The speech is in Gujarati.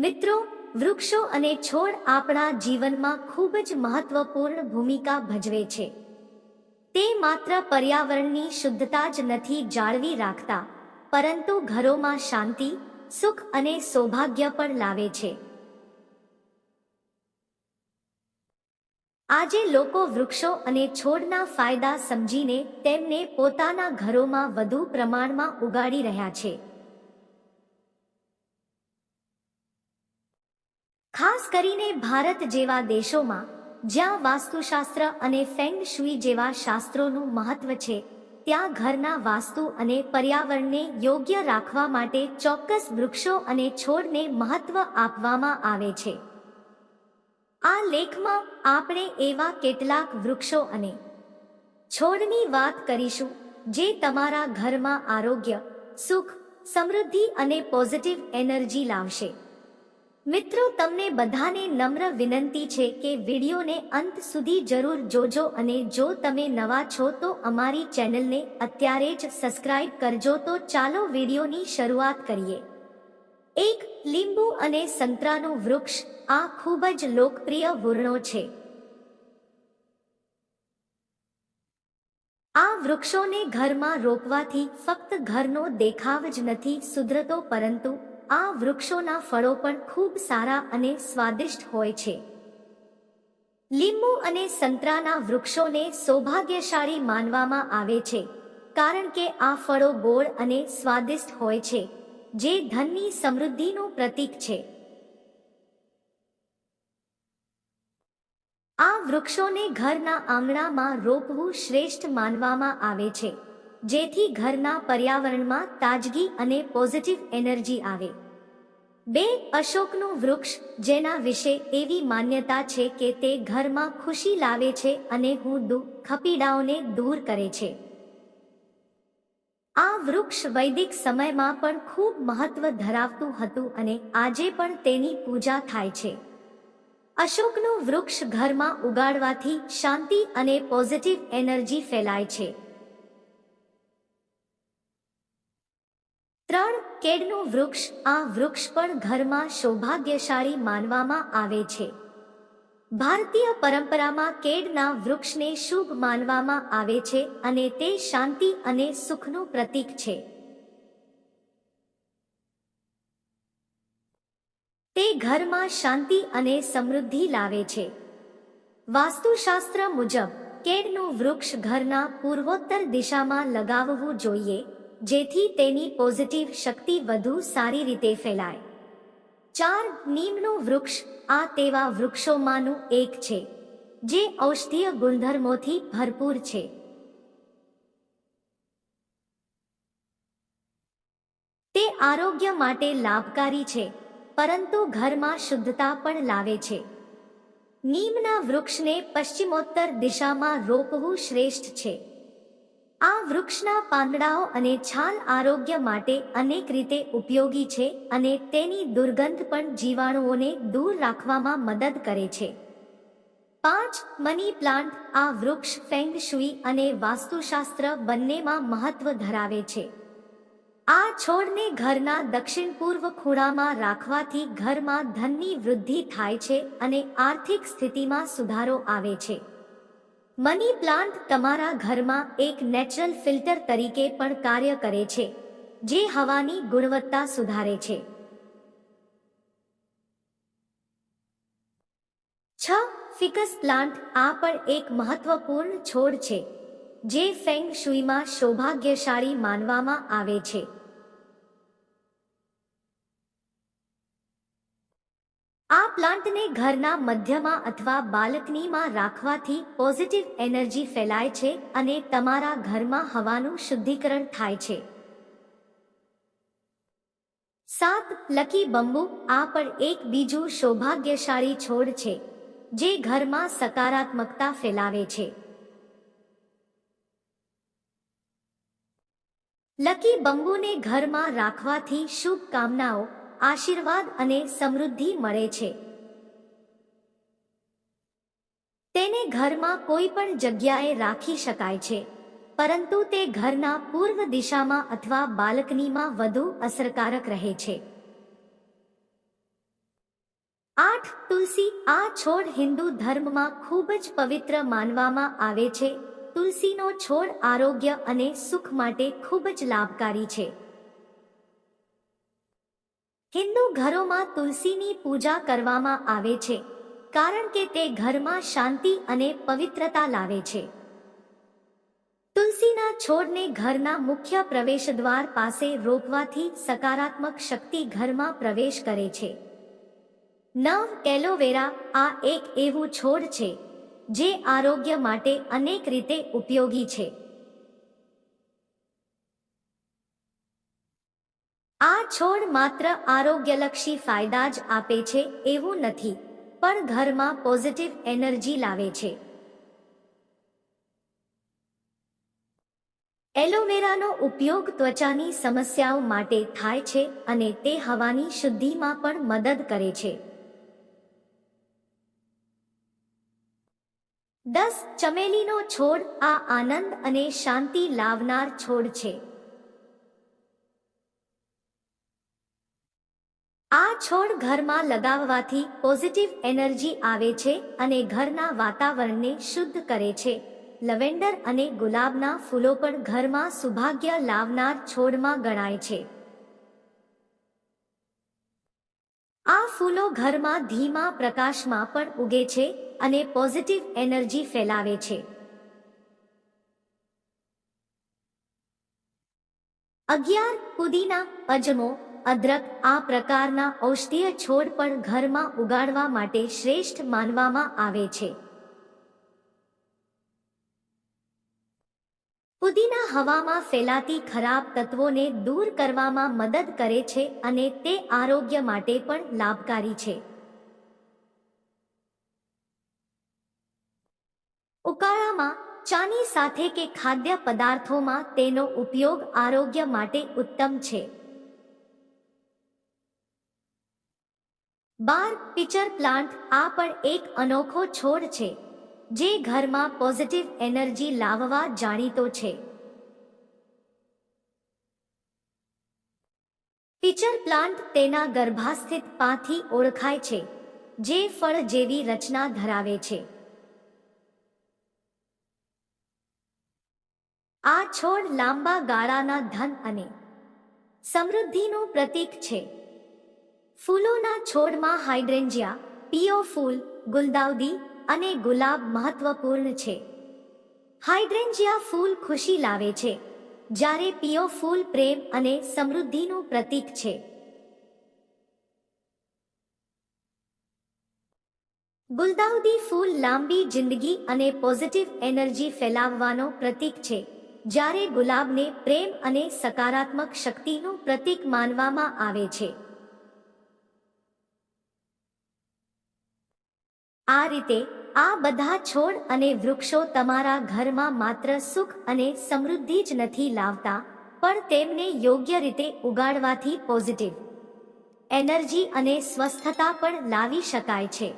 મિત્રો, વૃક્ષો અને છોડ આપણા જીવનમાં ખૂબ જ મહત્વપૂર્ણ ભૂમિકા ભજવે છે. તે માત્ર પર્યાવરણની શુદ્ધતા જ નથી જાળવી રાખતા, પરંતુ ઘરોમાં શાંતિ, સુખ અને સૌભાગ્ય પણ લાવે છે. આજે લોકો વૃક્ષો અને છોડના ફાયદા સમજીને તેમને પોતાના ઘરોમાં વધુ પ્રમાણમાં ઉગાડી રહ્યા છે. ખાસ કરીને ભારત જેવા દેશોમાં, જ્યાં વાસ્તુશાસ્ત્ર અને ફેંગ શુઈ જેવા શાસ્ત્રોનું મહત્વ છે, ત્યાં ઘરના વાસ્તુ અને પર્યાવરણને યોગ્ય રાખવા માટે ચોક્કસ વૃક્ષો અને છોડને મહત્વ આપવામાં આવે છે. આ લેખમાં આપણે એવા કેટલાક વૃક્ષો અને છોડની વાત કરીશું, જે તમારા ઘરમાં આરોગ્ય, સુખ, સમૃદ્ધિ અને પોઝિટિવ એનર્જી લાવશે. મિત્રો, તમને બધાને નમ્ર વિનંતી છે કે વિડીયોને અંત સુધી જરૂર જોજો અને જો તમે નવા છો તો અમારી ચેનલને અત્યારે જ સબસ્ક્રાઇબ કરજો. તો ચાલો વિડીયોની શરૂઆત કરીએ. એક લીંબુ અને સંતરાનું વૃક્ષ, આ ખૂબ જ લોકપ્રિય વૃણો છે. આ વૃક્ષોને ઘરમાં રોપવાથી ફક્ત ઘરનો દેખાવ જ નથી સુધરતો, પરંતુ આ વૃક્ષોના ફળો પણ ખૂબ સારા અને સ્વાદિષ્ટ હોય છે. લીંબુ અને સંતરાના વૃક્ષોને સૌભાગ્યશાળી માનવામાં આવે છે, કારણ કે આ ફળો ગોળ અને સ્વાદિષ્ટ હોય છે, જે ધનની સમૃદ્ધિનું પ્રતીક છે. આ વૃક્ષોને ઘરના આંગણામાં રોપવું શ્રેષ્ઠ માનવામાં આવે છે. જેથી ઘરના પર્યાવરણમાં તાજગી અને પોઝિટિવ એનર્જી આવે. બે, અશોકનું વૃક્ષ, જેના વિશે એવી માન્યતા છે કે તે ઘરમાં ખુશી લાવે છે અને હું દુઃખ ખપીડાઓને દૂર કરે છે. આ વૃક્ષ વૈદિક સમયમાં પણ ખૂબ મહત્વ ધરાવતું હતું અને આજે પણ તેની પૂજા થાય છે. અશોકનું વૃક્ષ ઘરમાં ઉગાડવાથી શાંતિ અને પોઝિટિવ એનર્જી ફેલાય છે. કેડનું વૃક્ષ આ વૃક્ષ પણ ઘરમાં સૌભાગ્યશાળી માનવામાં આવે છે. ભારતીય પરંપરામાં કેડના વૃક્ષને શુભ માનવામાં આવે છે અને તે શાંતિ અને સુખનું પ્રતીક છે. તે ઘરમાં શાંતિ અને સમૃદ્ધિ લાવે છે. વાસ્તુશાસ્ત્ર મુજબ કેડનું વૃક્ષ ઘરના પૂર્વોત્તર દિશામાં લગાવવું જોઈએ. જેથી તેની પોઝિટિવ શક્તિ વધુ સારી રીતે ફેલાય. ચાર નીમનું વૃક્ષ આ તેવા વૃક્ષોમાંનું એક છે, જે ઔષધીય ગુણધર્મોથી ભરપૂર છે. તે આરોગ્ય માટે લાભકારી છે, પરંતુ ઘરમાં શુદ્ધતા પણ લાવે છે. નીમના વૃક્ષને પશ્ચિમોત્તર દિશામાં રોપવું શ્રેષ્ઠ છે. આ વૃક્ષના પાંદડાઓ અને છાલ આરોગ્ય માટે અનેક રીતે ઉપયોગી છે અને તેની દુર્ગંધ પણ જીવાણુઓને દૂર રાખવામાં મદદ કરે છે. પાંચ મની પ્લાન્ટ આ વૃક્ષ ફેંગ શુઈ અને વાસ્તુશાસ્ત્ર બંનેમાં મહત્વ ધરાવે છે. આ છોડને ઘરના દક્ષિણ પૂર્વ ખૂણામાં રાખવાથી ઘરમાં ધનની વૃદ્ધિ થાય છે અને આર્થિક સ્થિતિમાં સુધારો આવે છે. મની પ્લાન્ટ તમારા ઘરમાં એક નેચરલ ફિલ્ટર તરીકે પણ કાર્ય કરે છે, જે હવાની ગુણવત્તા સુધારે છે. છ, ફિકસ પ્લાન્ટ આ પણ એક મહત્વપૂર્ણ છોડ છે, જે ફેંગ શુઈમાં સૌભાગ્યશાળી માનવામાં આવે છે. પ્લાન્ટને ઘરના મધ્યમાં અથવા બાલ્કનીમાં રાખવાથી પોઝિટિવ એનર્જી ફેલાય છે અને તમારા ઘરમાં હવાનું શુદ્ધિકરણ થાય છે. સાત, લકી બંબુ, આ પણ એક બીજું સૌભાગ્યશાળી છોડ છે, જે ઘરમાં સકારાત્મકતા ફેલાવે છે. લકી બંબુને ઘરમાં રાખવાથી શુભ કામનાઓ આશીર્વાદ અને સમૃદ્ધિ મળે છે. તેને ઘરમાં કોઈ પણ જગ્યાએ રાખી શકાય છે. પરંતુ તે ઘરના પૂર્વ દિશામાં અથવા બાલ્કનીમાં વધુ અસરકારક રહે છે. આઠ તુલસી આ છોડ હિન્દુ ધર્મમાં ખૂબ જ પવિત્ર માનવામાં આવે છે. તુલસીનો છોડ આરોગ્ય અને સુખ માટે ખૂબ જ લાભકારી છે. હિન્દુ ઘરોમાં તુલસીની પૂજા કરવામાં આવે છે. કારણ કે તે ઘરમાં શાંતિ અને પવિત્રતા લાવે છે. તુલસીના છોડને ઘરના મુખ્ય પ્રવેશદ્વાર પાસે રોપવાથી સકારાત્મક શક્તિ ઘરમાં પ્રવેશ કરે છે. નવ એલોવેરા આ એક એવું છોડ છે, જે આરોગ્ય માટે અનેક રીતે ઉપયોગી છે. આ છોડ માત્ર આરોગ્યલક્ષી ફાયદા જ આપે છે એવું નથી. પણ ઘરમાં પોઝિટિવ એનર્જી લાવે છે. એલોવેરાનો ઉપયોગ ત્વચાની સમસ્યાઓ માટે થાય છે અને તે હવાની શુદ્ધિમાં પણ મદદ કરે છે. દસ, ચમેલીનો છોડ આ આનંદ અને શાંતિ લાવનાર છોડ છે. આ છોડ ઘરમાં લગાવવાથી પોઝિટિવ એનર્જી આવે છે અને ઘરના વાતાવરણને શુદ્ધ કરે છે. લવેન્ડર અને ગુલાબના ફૂલો પણ ઘરમાં સૌભાગ્ય લાવનાર છોડમાં ગણાય છે. આ ફૂલો ઘરમાં ધીમા પ્રકાશમાં પણ ઉગે છે અને પોઝિટિવ એનર્જી ફેલાવે છે. અગિયાર પુદીના અજમો અદ્રક આ પ્રકારના ઔષધીય છોડ પણ ઘરમાં ઉગાડવા માટે શ્રેષ્ઠ માનવામાં આવે છે. પુદીના હવામાં ફેલાતી ખરાબ તત્વોને દૂર કરવામાં મદદ કરે છે અને તે આરોગ્ય માટે પણ લાભકારી છે. ઉકાળામાં ચાની સાથે કે ખાદ્ય પદાર્થોમાં તેનો ઉપયોગ આરોગ્ય માટે ઉત્તમ છે. બાર પિચર પ્લાન્ટ આ પણ એક અનોખો છોડ છે, જે ઘરમાં પોઝિટિવ એનર્જી લાવવા જાણીતો છે. પિચર પ્લાન્ટ તેના ગર્ભાસ્થિત પાથી ઓળખાય છે, જે ફળ જેવી રચના ધરાવે છે. આ છોડ લાંબા ગાળાના ધન અને સમૃદ્ધિનું પ્રતીક છે. ફૂલોના છોડમાં હાઇડ્રેન્જિયા પીઓ ફૂલ, ગુલદાઉદી અને ગુલાબ મહત્વપૂર્ણ છે. હાઇડ્રેન્જિયા ફૂલ ખુશી લાવે છે, જ્યારે પીઓ ફૂલ પ્રેમ અને સમૃદ્ધિનું પ્રતીક છે. ગુલદાઉદી ફૂલ લાંબી જિંદગી અને પોઝિટિવ એનર્જી ફેલાવવાનો પ્રતીક છે, જ્યારે ગુલાબને પ્રેમ અને સકારાત્મક શક્તિનું પ્રતીક માનવામાં આવે છે. આ રીતે આ બધા છોડ અને વૃક્ષો તમારા ઘરમાં માત્ર સુખ અને સમૃદ્ધિ જ નથી લાવતા, પણ તેમને યોગ્ય રીતે ઉગાડવાથી પોઝિટિવ એનર્જી અને સ્વસ્થતા પણ લાવી શકાય છે.